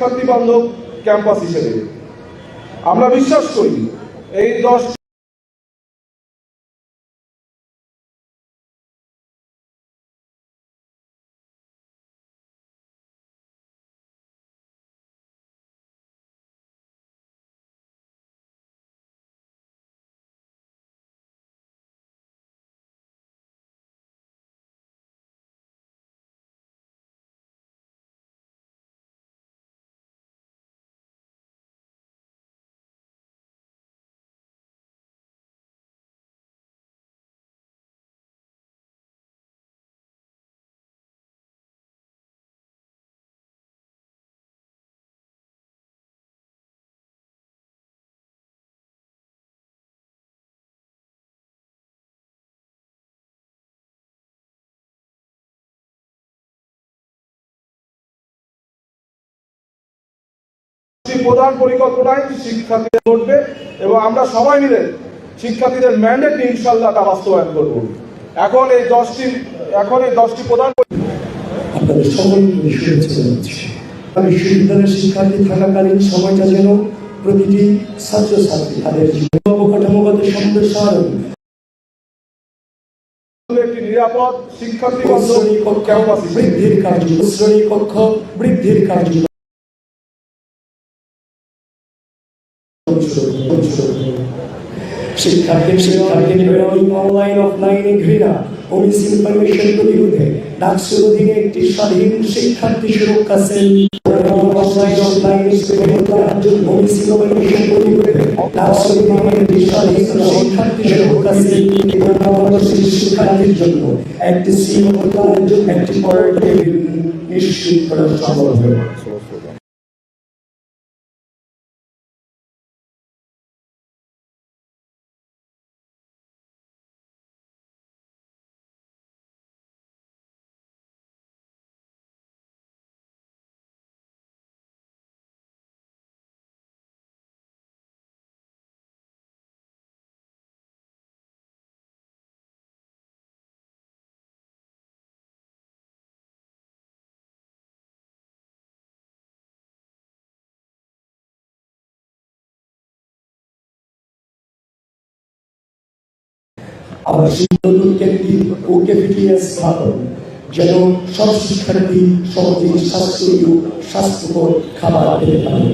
শিক্ষার্থী বান্ধব ক্যাম্পাস হিসেবে। আমরা বিশ্বাস করি এই দশ প্রধান পরিকল্পনায় শিক্ষার্থীদের ঘটবে এবং আমরা সবাই মিলে শিক্ষার্থীদের ম্যান্ডেট ইনশাল্লাহ তা বাস্তবায়ন করব। এখন এই দশটি এখন এই দশটি প্রধান আপনাদের সকলকে শুভেচ্ছা জানাচ্ছি আমি বিশ্ববিদ্যালয়ের শিক্ষার্থী থাকাকালীন সময়টা যেন প্রতিটি ছাত্রছাত্রী তাদের জীবন অবকাঠামোগত সম্প্রসারণ একটি নিরাপদ শিক্ষার্থী বৃদ্ধির কার্য শ্রেণি কক্ষ বৃদ্ধির কার্য। শিক্ষার্থী অনলাইন অফলাইনে ঘৃণা ও মিস ইনফরমেশন প্রতিরোধে ডাকসুর অধীনে একটি স্বাধীন শিক্ষার্থী সুরক্ষা সেল অনলাইন অফলাইনে মিস ইনফরমেশন প্রতিরোধে ডাকসুর অধীনে একটি স্বাধীন শিক্ষার্থী সুরক্ষা সেল শিক্ষার্থীর জন্য একটি শৃঙ্খলার একটি নিশ্চিত করা সম্ভব হবে আবার নতুন ক্যান্টিন ও ক্যাফেটেরিয়া স্থাপন যেন সব শিক্ষার্থী সহজে স্বাস্থ্যীয় স্বাস্থ্যকর খাবার পেতে পারে।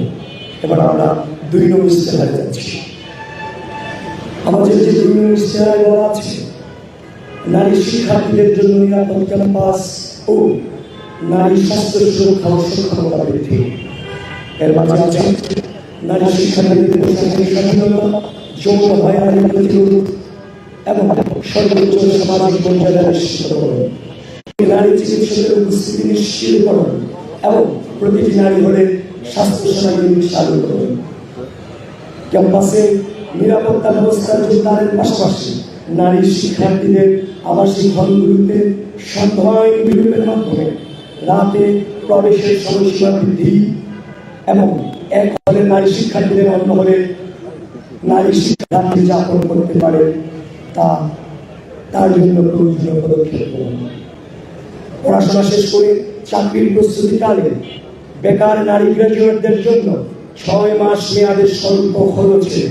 এবার আমরা দুই নম্বর ইস্তেহারে যাচ্ছি। আমাদের যে দুই নম্বর ইস্তেহারে বলা আছে, নারী শিক্ষার্থীদের জন্য নিরাপদ ক্যাম্পাস ও নারী স্বাস্থ্য সুরক্ষা ও সক্ষমতা বৃদ্ধি। এর মাঝে আছে নারী শিক্ষার্থীদের স্বাধীনতা যৌন হয়রানি প্রতিরোধ এবং সর্বোচ্চ সামাজিক মর্যাদা নিশ্চিত করুন। নারী চিকিৎসকের উপস্থিতি নিশ্চিতকরণ এবং প্রতিটি নারী হলে স্বাস্থ্য ইউনিট চালু করুন। ক্যাম্পাসে নিরাপত্তা ব্যবস্থার জোরদারের পাশাপাশি নারী শিক্ষার্থীদের আবাসিক হলগুলিতে সন্ধ্যায় বিলুপের মাধ্যমে রাতে প্রবেশের সময়সীমা বৃদ্ধি এবং এক হলে নারী শিক্ষার্থীদের অন্য হলে নারী শিক্ষার্থী যাপন করতে পারে। তা, তার জন্য প্রয়োজনীয় পদক্ষেপ পড়াশোনা শেষ করে চাকরির প্রস্তুতিকালে বেকার নারী গ্রাজুয়েটদের জন্য ছয় মাস মেয়াদের স্বল্প খরচে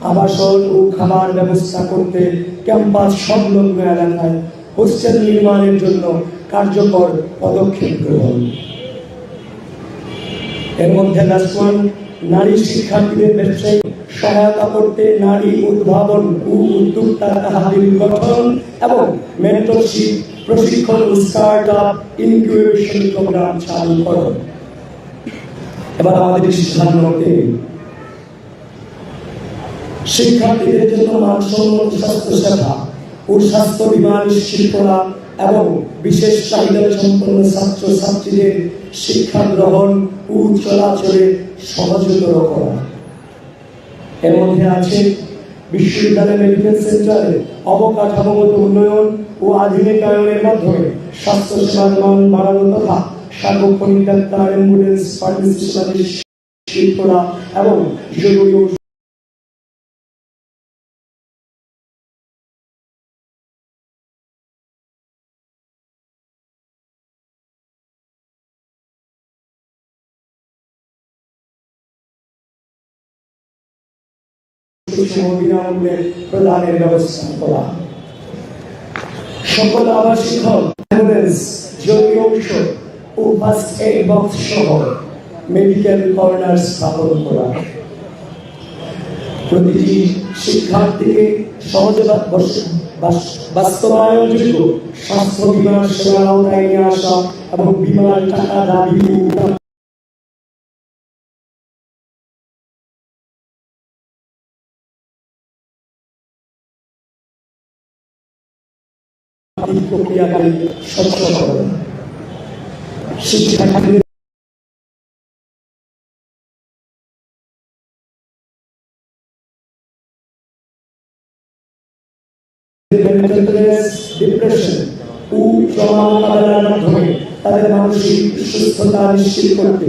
আবাসন ও খাবার ব্যবস্থা করতে ক্যাম্পাস সংলগ্ন এলাকায় হোস্টেল নির্মাণের জন্য কার্যকর পদক্ষেপ গ্রহণ। এর মধ্যে লাস্ট নারী শিক্ষার্থীদের ব্যবসায়ী সহায়তা করতে নারী উদ্ভাবন ও উদ্যোক্তা তাহাদের গঠন এবং মেন্টরশিপ প্রশিক্ষণ ও স্টার্ট আপ ইনকিউবেশন প্রোগ্রাম চালু করুন এবার আমাদের সিদ্ধান্তে শিক্ষার্থীদের জন্য মানসম্মত স্বাস্থ্য সেবা ও স্বাস্থ্য বীমা নিশ্চিত করা এবং বিশেষ চাহিদা সম্পন্ন ছাত্র ছাত্রীদের শিক্ষা গ্রহণ ও চলাচলে সহজতর করা। এর মধ্যে আছে বিশ্ববিদ্যালয় মেডিকেল সেন্টারে অবকাঠামোগত উন্নয়ন ও আধুনিকায়নের মাধ্যমে স্বাস্থ্য সেবার মান বাড়ানো তথা সার্বক্ষণিক ডাক্তার, অ্যাম্বুলেন্স, ফার্মেসি করা এবং জরুরি বস্তুসমূহ বিনামূল্যে প্রদানের ব্যবস্থা করা সকল আবাসিক হল জরুরি ও ফার্স্ট এইড বক্স সহ মেডিকেল কর্নার স্থাপন করা প্রতিটি শিক্ষার্থীকে সহজে বাস্তবায়নযোগ্য স্বাস্থ্য বীমা সেবা আওতায় নিয়ে আসা এবং বিমার টাকা দাবি এই প্রক্রিয়াকে স্বচ্ছ করে শিক্ষার্থীদের ডিপ্রেশন মোকাবেলার মাধ্যমে তাদের সুস্থতা নিশ্চিত করতে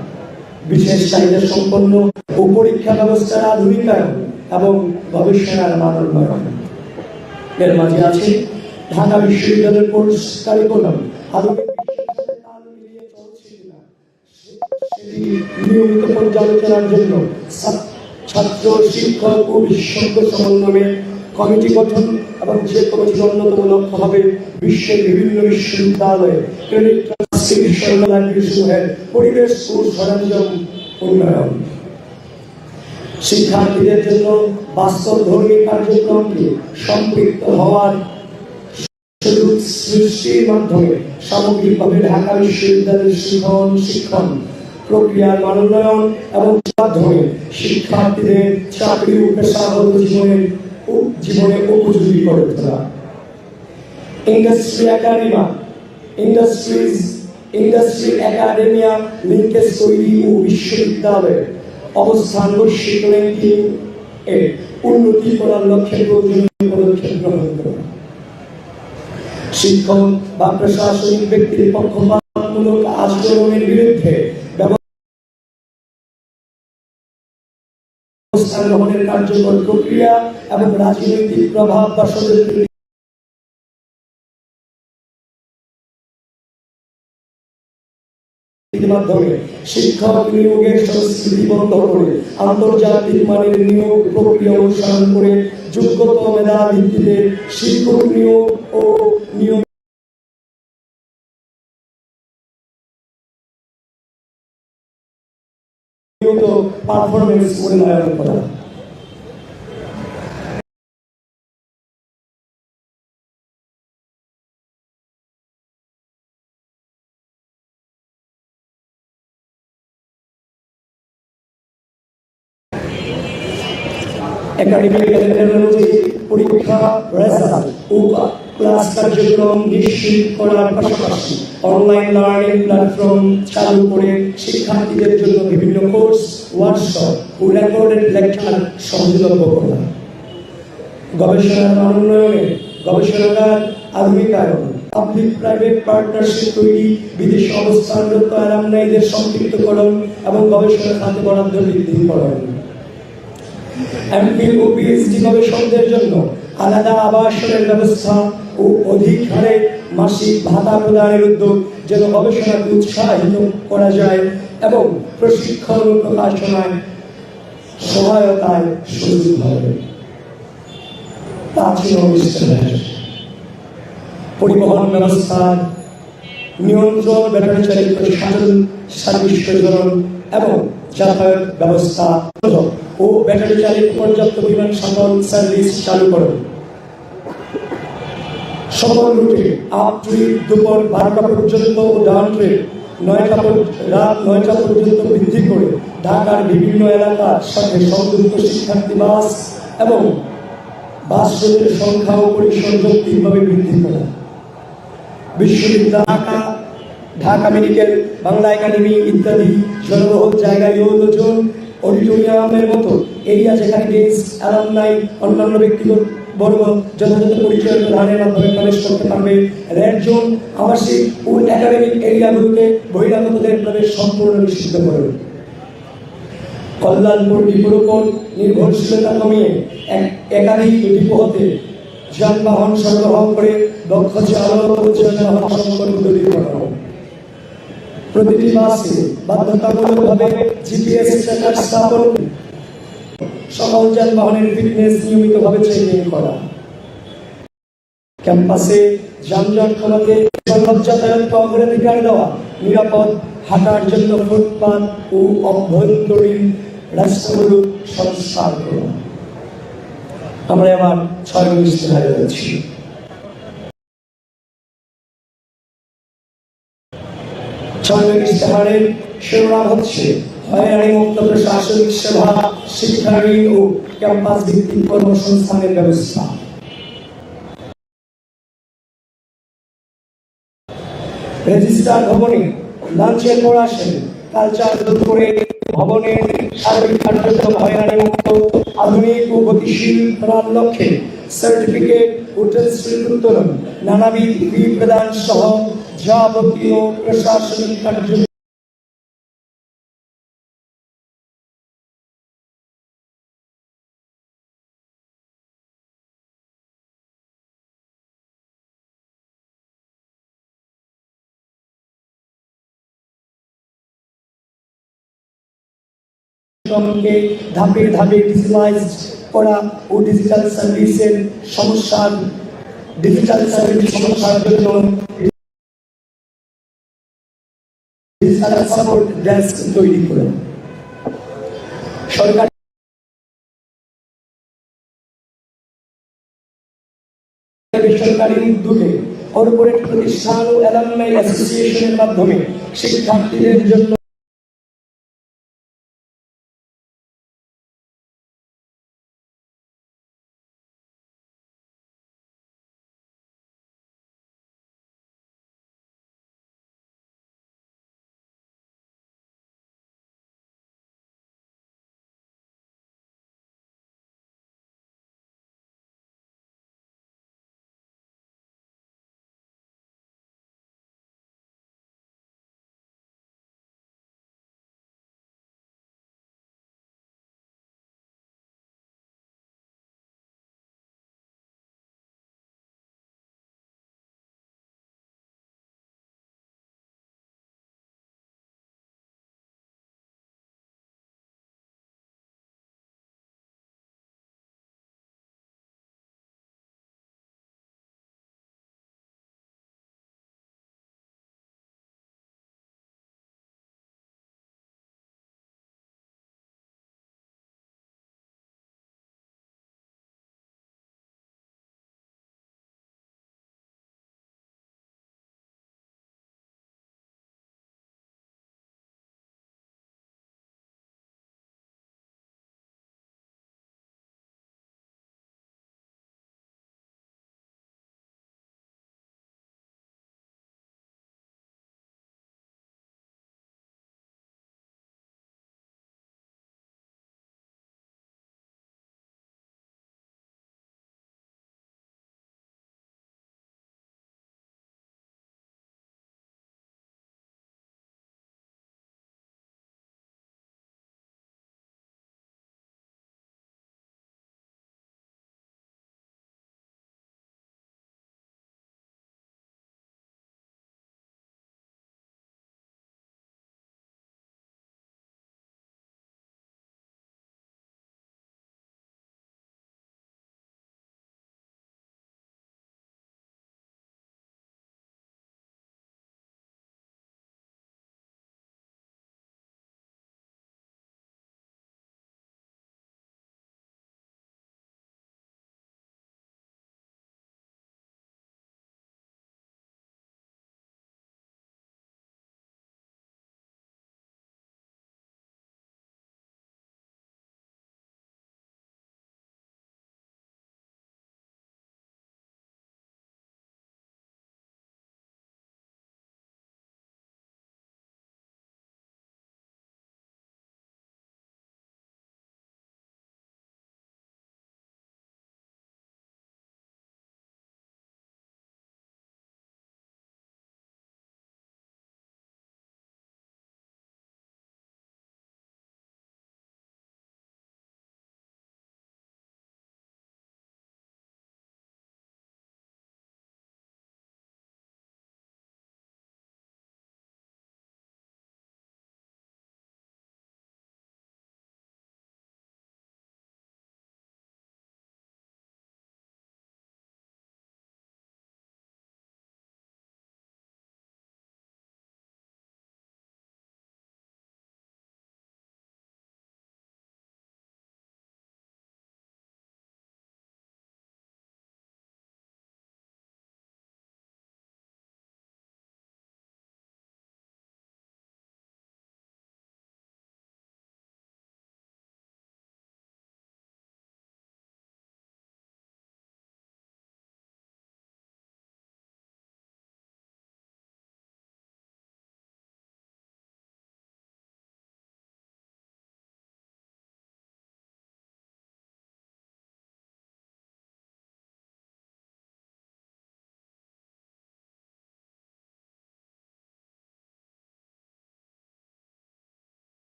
বিশেষ চাহিদা সম্পন্ন ও পরীক্ষা ব্যবস্থার আধুনিকায়ন এবং গবেষণার মান উন্নয়ন। এর মাঝে আছে ঢাকা বিশ্ববিদ্যালয়ের কোর্স কারিকুলাম। নিয়মিত পর্যালোচনার জন্য ছাত্র শিক্ষক ও বিশেষজ্ঞ সমন্বয়ে কমিটি গঠন এবং যে অন্যতম লক্ষ্য হবে বিশ্বের বিভিন্ন বিশ্ববিদ্যালয়ে ক্রেডিট উন্নয়ন শিক্ষার্থীদের জন্য বাস্তব ধর্মী কার্যক্রমকে সম্পৃক্ত হওয়ার সুযোগ সৃষ্টির মাধ্যমে সামগ্রিকভাবে ঢাকা বিশ্ববিদ্যালয়ের শিক্ষণ শিক্ষণ প্রক্রিয়ার মানোন্নয়ন এবং মাধ্যমে শিক্ষার্থীদের চাকরি ও পেশাগত জীবনে ও- জীবনে উপযোগী করে তোলা। Industry industries industry academia linkage তৈরি ও বিশ্ববিদ্যালয়ের অবস্থান বৈশ্বিক উন্নতি করার লক্ষ্যে প্রয়োজনীয় পদক্ষেপ গ্রহণ শিক্ষক বা প্রশাসনিক ব্যক্তির পক্ষপাতমূলক আচরণের বিরুদ্ধে ব্যবস্থা গ্রহণের কার্যকর প্রক্রিয়া এবং রাজনৈতিক প্রভাব বা ষড়যন্ত্রের মাধ্যমে শিক্ষক নিয়োগের সংস্কৃতিবদ্ধ করে আন্তর্জাতিক মানের নিয়োগ প্রক্রিয়া অনুসরণ করে যোগ্যতা মেধা ভিত্তিতে শিক্ষক নিয়োগ ও নিয়োগ পারফরমেন্স মূল্যায়ন করা একাডেমিক টেকনোলজি পরীক্ষা রেজাল্ট ক্লাস কার্যক্রম নিশ্চিত করার পাশাপাশি অনলাইন লার্নিং প্ল্যাটফর্ম চালু করে শিক্ষার্থীদের জন্য বিভিন্ন কোর্স ওয়ার্কশপ ও রেকর্ডেড লেকচার সহজলভ্য করা গবেষণার মান গবেষণাগার আধুনিকায়ন পাবলিক প্রাইভেট পার্টনারশিপ তৈরি বিদেশে অবস্থানরত অ্যালামনাইদের সম্পৃক্তকরণ এবং গবেষণা খাতে বরাদ্দ বৃদ্ধিকরণ এমফিল ও গবেষকদের জন্য আলাদা আবাসনের ব্যবস্থা ও অধিক হারে মাসিক ভাতা প্রদানের উদ্যোগ যেন গবেষণাকে উৎসাহিত করা যায় এবং প্রশিক্ষণ ও প্রকাশনায় সহায়তায় সুযোগ হবে। পরিবহন ব্যবস্থার নিয়ন্ত্রণ ব্যাটারি চালিত এবং যাতায়াত ব্যবস্থা। ও ব্যাটারি চালিত পর্যাপ্ত বিমান সাধারণ সার্ভিস চালু করুন সকল রুটে আপ ট্রিপ দুপুর বারোটা পর্যন্ত ডাউন ট্রিপ নয়টা রাত নয়টা পর্যন্ত বৃদ্ধি করে ঢাকার বিভিন্ন এলাকার সাথে সংযুক্ত শিক্ষার্থী বাস এবং বাসের সংখ্যা ও পরিসর যৌক্তিকভাবে বৃদ্ধি করা। বিশ্ববিদ্যালয়, ঢাকা ঢাকা মেডিকেল, বাংলা একাডেমি ইত্যাদি জনবহুল জায়গায় ইউরোজন অডিটোরিয়ামের মতো এরিয়া যেখানে গেস্ট অ্যালামনাই, অন্যান্য ব্যক্তিগত বর্গ যথাযথ পরিচয় প্রদানের মাধ্যমে প্রবেশ করতে পারবে রেড জোন আবাসিক ও একাডেমিক এরিয়াগুলোতে বহিরাগতদের প্রবেশ সম্পূর্ণ নিষিদ্ধ করবে কল্যাণপুর ডিপোর নির্ভরশীলতা কমিয়ে এক- একাধিক ডিপো যানবাহন সরবরাহ করে দক্ষ চালক যানবাহন সম্পর্ক তৈরি করা হবে। প্রতিটি বাসে বাধ্যতামূলকভাবে জিপিএস ট্র্যাকার স্থাপন সকল যানবাহনের ফিটনেস নিয়মিতভাবে চেকিং করা। ক্যাম্পাসে যানজট কমাতে সর্বত যাতায়াত অগ্রাধিকার দেওয়া, নিরাপদ হাঁটার জন্য ফুটপাত ও অভ্যন্তরীণ রাস্তাগুলো সংস্কার করা আমরা এবার ছয় ইস্তেহারে রয়েছি। ছয় ইস্তেহারের শিরোনাম হচ্ছে হয়রানি মুক্ত প্রশাসনিক সেবা শিক্ষা ঋণ ও ক্যাম্পাস ভিত্তিক কর্মসংস্থানের ব্যবস্থা। রেজিস্ট্রার ভবনে লাঞ্চের পর আসেন কালচার করে ভবনের সার্বিক কার্যক্রম হয়রানি মুক্ত আধুনিক ও গতিশীল করার লক্ষ্যে সার্টিফিকেট উত্তোলন, নানাবিধ ফি প্রদান সহ যাবতীয় প্রশাসনিক কার্য শ্রমকে ধাপে ধাপে ডিজিটালাইজ করা ও ডিজিটাল সার্ভিসের সমস্যার ডিজিটাল সার্ভিস সমস্যার জন্য ডিজিটাল সাপোর্ট ডেস্ক তৈরি করে। সরকার বেসরকারি উদ্যোগে কর্পোরেট প্রতিষ্ঠান ও অ্যালামনাই অ্যাসোসিয়েশনের মাধ্যমে শিক্ষার্থীদের জন্য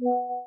Yeah.